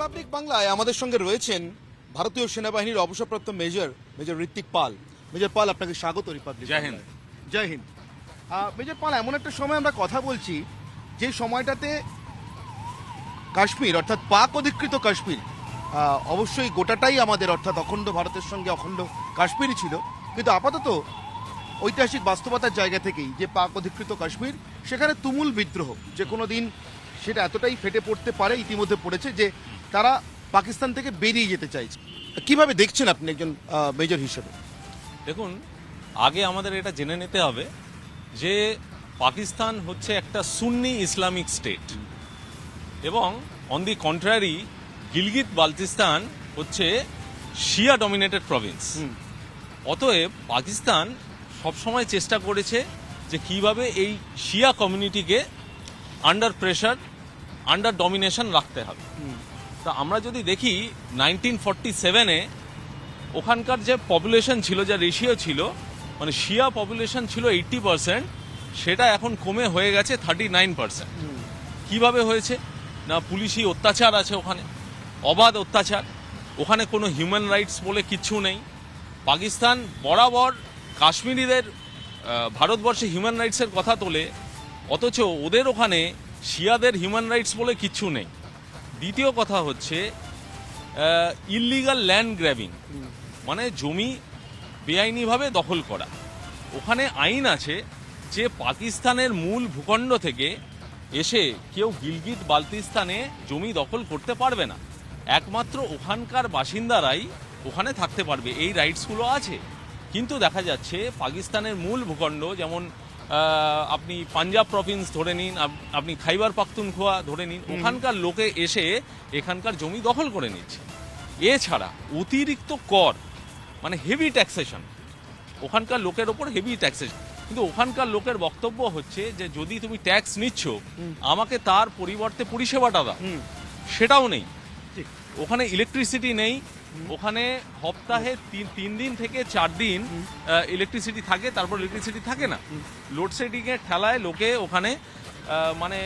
Republic বাংলায় আমাদের সঙ্গে রয়েছেন ভারতীয় সেনাবাহিনীর অবসরপ্রাপ্ত major major Ritwik Pal. Major Pal আপনাকে স্বাগত রিপাবলিক জয় হিন্দ। জয় হিন্দ। মেজর পাল এমন একটা সময় আমরা কথা বলছি যে সময়টাতে কাশ্মীর অর্থাৎ পাক অধিকৃত কাশ্মীর অবশ্যই গোটাটাই আমাদের অর্থাৎ অখণ্ড ভারতের সঙ্গে অখণ্ড কাশ্মীরই ছিল। কিন্তু আপাতত ঐতিহাসিক বাস্তবতার জায়গা থেকেই যে পাক অধিকৃত কাশ্মীর সেখানে তুমুল বিদ্রোহ যে কোনো দিন সেটা এতটাই ফেটে পড়তে পারে ইতিমধ্যে পড়েছে যে তারা পাকিস্তান থেকে বেরিয়ে যেতে চাইছে। কীভাবে দেখছেন আপনি একজন মেজর হিসেবে? দেখুন আগে আমাদের এটা জেনে নিতে হবে যে পাকিস্তান হচ্ছে একটা সুন্নি ইসলামিক স্টেট এবং on the contrary Gilgit Baltistan হচ্ছে শিয়া ডমিনেটেড প্রভিন্স। অতএব পাকিস্তান সবসময় চেষ্টা করেছে যে কীভাবে এই শিয়া কমিউনিটিকে আন্ডার প্রেশার আন্ডার ডমিনেশন রাখতে হবে। তা আমরা যদি দেখি নাইনটিন ফর্টি সেভেনে ওখানকার যে পপুলেশন ছিল যা রেশিও ছিল মানে শিয়া পপুলেশন ছিল এইট্টি পার্সেন্ট সেটা এখন কমে হয়ে গেছে থার্টি নাইন পার্সেন্ট কীভাবে হয়েছে? না পুলিশি অত্যাচার আছে ওখানে অবাধ অত্যাচার। ওখানে কোনো হিউম্যান রাইটস বলে কিচ্ছু নেই। পাকিস্তান বরাবর কাশ্মীরিদের ভারতবর্ষে হিউম্যান রাইটসের কথা তোলে অথচ ওদের ওখানে শিয়াদের হিউম্যান রাইটস বলে কিচ্ছু নেই। দ্বিতীয় কথা হচ্ছে ইললিগাল ল্যান্ড গ্র্যাবিং মানে জমি বেআইনিভাবে দখল করা। ওখানে আইন আছে যে পাকিস্তানের মূল ভূখণ্ড থেকে এসে কেউ গিলগিত বালতিস্তানে জমি দখল করতে পারবে না। একমাত্র ওখানকার বাসিন্দারাই ওখানে থাকতে পারবে। এই রাইটসগুলো আছে। কিন্তু দেখা যাচ্ছে পাকিস্তানের মূল ভূখণ্ড, যেমন আপনি পাঞ্জাব প্রভিন্স ধরে নিন আপনি খাইবার পাখতুনখোয়া ধরে নিন ওখানকার লোকে এসে এখানকার জমি দখল করে নিচ্ছে। এছাড়া অতিরিক্ত কর মানে হেভি ট্যাক্সেশন ওখানকার লোকের ওপর হেভি ট্যাক্সেশন কিন্তু ওখানকার লোকের বক্তব্য হচ্ছে যে যদি তুমি ট্যাক্স নিচ্ছ আমাকে তার পরিবর্তে পরিষেবাটা দাও। সেটাও নেই। ঠিক। ওখানে ইলেকট্রিসিটি নেই ওখানে সপ্তাহে তিন তিন দিন থেকে চার দিন ইলেকট্রিসিটি থাকে তারপর ইলেকট্রিসিটি থাকে না। লোডশেডিং এর ঠেলায় লোকে ওখানে মানে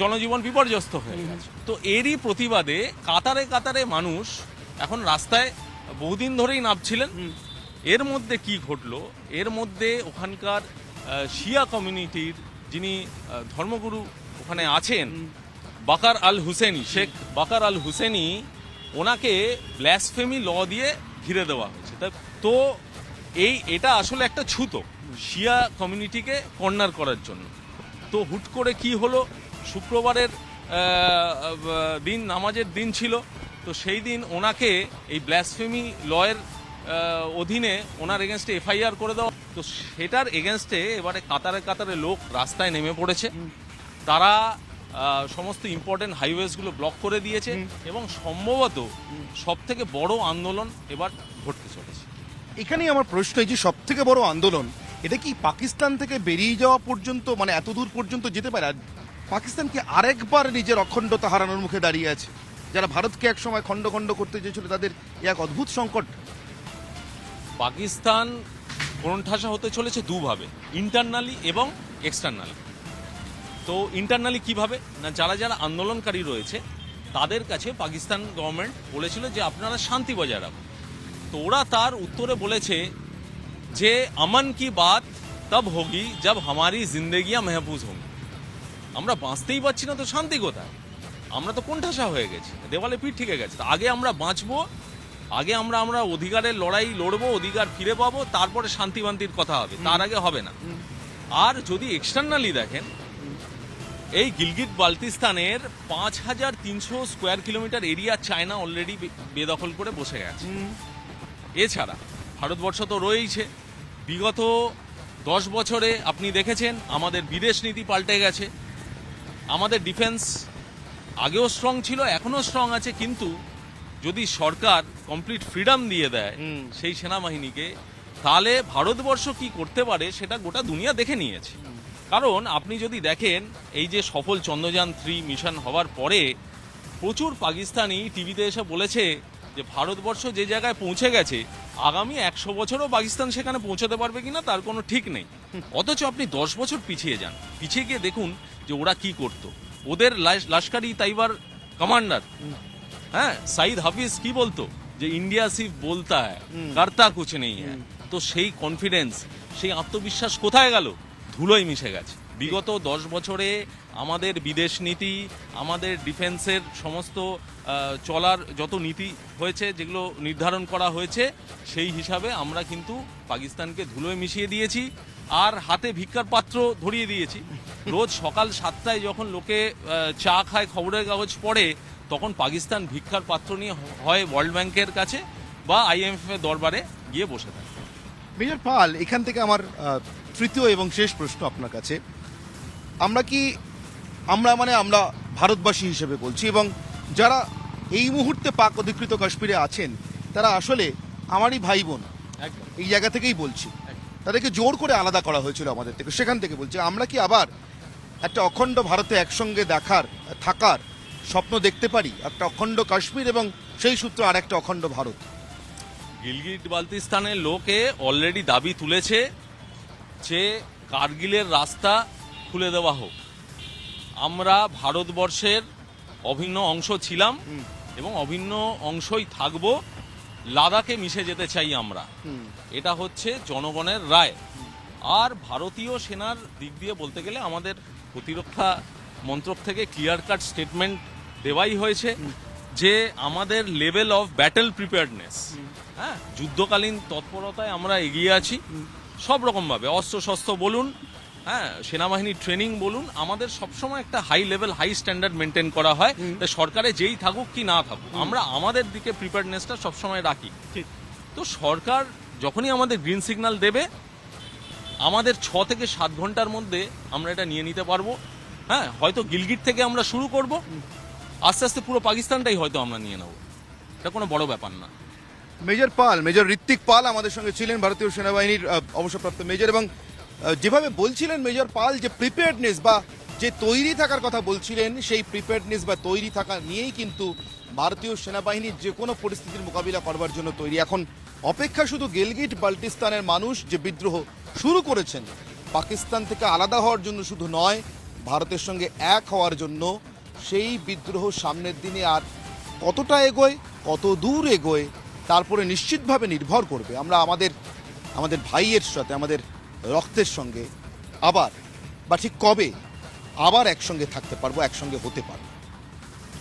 জনজীবন বিপর্যস্ত হয়ে গেছে। তো এরই প্রতিবাদে কাতারে কাতারে মানুষ এখন রাস্তায় বহুদিন ধরেই নামছিলেন। এর মধ্যে কি ঘটলো? এর মধ্যে ওখানকার শিয়া কমিউনিটির যিনি ধর্মগুরু ওখানে আছেন বাকার আল হুসেনি শেখ বাকার আল হুসেনি ওনাকে ব্ল্যাসফেমি ল দিয়ে ঘিরে দেওয়া হয়েছে। তা- তো এই এটা আসলে একটা ছুতো শিয়া কমিউনিটিকে কর্নার করার জন্য। তো হুট করে কি হলো? শুক্রবারের দিন নামাজের দিন ছিল। তো সেই দিন ওনাকে এই ব্ল্যাসফেমি লয়ের অধীনে ওনার এগেনস্টে এফআইআর করে দেওয়া। তো সেটার এগেনস্টে এবারে কাতারে কাতারে লোক রাস্তায় নেমে পড়েছে। তারা সমস্ত ইম্পর্টেন্ট হাইওয়েজগুলো ব্লক করে দিয়েছে এবং সম্ভবত সব থেকে বড় আন্দোলন এবার ঘটতে চলেছে। এখানেই আমার প্রশ্ন এই যে সব থেকে বড় আন্দোলন এটা কি পাকিস্তান থেকে বেরিয়ে যাওয়া পর্যন্ত মানে এত দূর পর্যন্ত যেতে পারে? আর পাকিস্তান কি আরেকবার নিজের অখণ্ডতা হারানোর মুখে দাঁড়িয়ে আছে? যারা ভারতকে এক সময় খণ্ড খণ্ড করতে চেয়েছিল তাদের এক অদ্ভুত সংকট। পাকিস্তান কোণঠাসা হতে চলেছে দুভাবে ইন্টারনালি এবং এক্সটার্নালি তো ইন্টারনালি কীভাবে? না যারা যারা আন্দোলনকারী রয়েছে তাদের কাছে পাকিস্তান গভর্নমেন্ট বলেছিল যে আপনারা শান্তি বজায় রাখুন। তো ওরা তার উত্তরে বলেছে যে আমন কি বাত তব হোগি জব হামারি জিন্দেগিয়া মেহফুজ হোগি আমরা বাঁচতেই পারছি না তো শান্তি কোথায়? আমরা তো কোণঠাসা হয়ে গেছি দেওয়ালে পিঠ থেকে গেছে। তো আগে আমরা বাঁচবো আগে আমরা আমরা অধিকারের লড়াই লড়বো অধিকার ফিরে পাবো তারপরে শান্তি বান্তির কথা হবে তার আগে হবে না। আর যদি এক্সটার্নালি দেখেন এই গিলগিত বালতিস্তানের পাঁচ হাজার তিনশো square kilometre area China already বেদখল করে বসে গেছে। এছাড়া ভারতবর্ষ তো রয়েইছে। বিগত দশ বছরে আপনি দেখেছেন আমাদের বিদেশ নীতি পাল্টে গেছে। আমাদের ডিফেন্স আগেও স্ট্রং ছিল এখনও স্ট্রং আছে। কিন্তু যদি সরকার কমপ্লিট ফ্রিডম দিয়ে দেয় সেই সেনাবাহিনীকে তাহলে ভারতবর্ষ কি করতে পারে সেটা গোটা দুনিয়া দেখে নিয়েছে। কারণ আপনি যদি দেখেন এই যে সফল চন্দ্রযান থ্রি মিশন হওয়ার পরে প্রচুর পাকিস্তানি টিভিতে এসে বলেছে যে ভারতবর্ষ যে জায়গায় পৌঁছে গেছে আগামী একশো বছরও পাকিস্তান সেখানে পৌঁছাতে পারবে কিনা তার কোনো ঠিক নেই। অথচ আপনি দশ বছর পিছিয়ে যান। পিছিয়ে গিয়ে দেখুন যে ওরা কি করত। ওদের লস্করি তাইবার কমান্ডার। হ্যাঁ সাইদ হাফিজ কি বলতো? যে ইন্ডিয়া সিফ বলতা হ্যায় করতা কুছ নেই হ্যায়। তো সেই কনফিডেন্স সেই আত্মবিশ্বাস কোথায় গেল? ধুলোয় মিশে গেছে। বিগত দশ বছরে আমাদের বিদেশ নীতি, আমাদের ডিফেন্সের সমস্ত চলার যত নীতি হয়েছে, যেগুলো নির্ধারণ করা হয়েছে, সেই হিসাবে আমরা কিন্তু পাকিস্তানকে ধুলোয় মিশিয়ে দিয়েছি আর হাতে ভিক্ষার পাত্র ধরিয়ে দিয়েছি। রোজ সকাল সাতটায় যখন লোকে চা খায়, খবরের কাগজ পড়ে, তখন পাকিস্তান ভিক্ষার পাত্র নিয়ে হয় ওয়ার্ল্ড ব্যাংকের কাছে বা আইএমএফ এর দরবারে গিয়ে বসে থাকে। মেজর পাল এখান থেকে আমার তৃতীয় এবং শেষ প্রশ্ন আপনার কাছে। আমরা কি আমরা মানে আমরা ভারতবাসী হিসেবে বলছি এবং যারা এই মুহূর্তে পাক অধিকৃত কাশ্মীরে আছেন তারা আসলে আমারই ভাই বোন এই জায়গা থেকেই বলছি। তাদেরকে জোর করে আলাদা করা হয়েছিল আমাদের থেকে সেখান থেকে বলছি। আমরা কি আবার একটা অখণ্ড ভারতে একসঙ্গে দেখার থাকার স্বপ্ন দেখতে পারি? একটা অখণ্ড কাশ্মীর এবং সেই সূত্র আর একটা অখণ্ড ভারত। গিলগিট বালতিস্তানের লোকে অলরেডি দাবি তুলেছে যে কার্গিলের রাস্তা খুলে দেওয়া হোক। আমরা ভারতবর্ষের অভিন্ন অংশ ছিলাম এবং অভিন্ন অংশই থাকব লাদাখে মিশে যেতে চাই আমরা। এটা হচ্ছে জনগণের রায়। আর ভারতীয় সেনার দিক দিয়ে বলতে গেলে আমাদের প্রতিরক্ষা মন্ত্রক থেকে ক্লিয়ার কাট স্টেটমেন্ট দেওয়াই হয়েছে যে আমাদের লেভেল অফ ব্যাটেল প্রিপেয়ারনেস হ্যাঁ যুদ্ধকালীন তৎপরতায় আমরা এগিয়ে আছি। সব রকমভাবে অস্ত্র শস্ত্র বলুন হ্যাঁ সেনাবাহিনীর ট্রেনিং বলুন আমাদের সবসময় একটা high level high standard maintain করা হয়। তা সরকারে যেই থাকুক কি না থাকুক আমরা আমাদের দিকে প্রিপেয়ারনেসটা সবসময় রাখি। ঠিক। তো সরকার যখনই আমাদের গ্রিন সিগন্যাল দেবে আমাদের ছ থেকে সাত ঘণ্টার মধ্যে আমরা এটা নিয়ে নিতে পারব। হ্যাঁ হয়তো গিলগিট থেকে আমরা শুরু করব। আস্তে আস্তে পুরো পাকিস্তানটাই হয়তো আমরা নিয়ে নেব। এটা কোনো বড় ব্যাপার না। মেজর পাল, মেজর ঋত্বিক পাল আমাদের সঙ্গে ছিলেন, ভারতীয় সেনাবাহিনীর অবসরপ্রাপ্ত মেজর এবং যেভাবে বলছিলেন মেজর পাল যে প্রিপেয়ার্ডনেস বা যে তৈরি থাকার কথা বলছিলেন, সেই প্রিপেয়ার্ডনেস বা তৈরি থাকা নিয়েই কিন্তু ভারতীয় সেনাবাহিনীর যে কোনো পরিস্থিতির মোকাবিলা করবার জন্য তৈরি। এখন অপেক্ষা শুধু গেলগিট, বাল্টিস্তানের মানুষ যে বিদ্রোহ শুরু করেছেন, পাকিস্তান থেকে আলাদা হওয়ার জন্য শুধু নয়, ভারতের সঙ্গে এক হওয়ার জন্য সেই বিদ্রোহ সামনের দিনে আর কতটা এগোয়, কত দূর এগোয় তারপরে নিশ্চিতভাবে নির্ভর করবে। আমরা আমাদের আমাদের ভাইয়ের সাথে, আমাদের রক্তের সঙ্গে আবার, বা ঠিক কবে আবার একসঙ্গে থাকতে পারব, একসঙ্গে হতে পারব।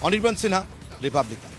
অনির্বাণ সিনহা, রিপাবলিকান।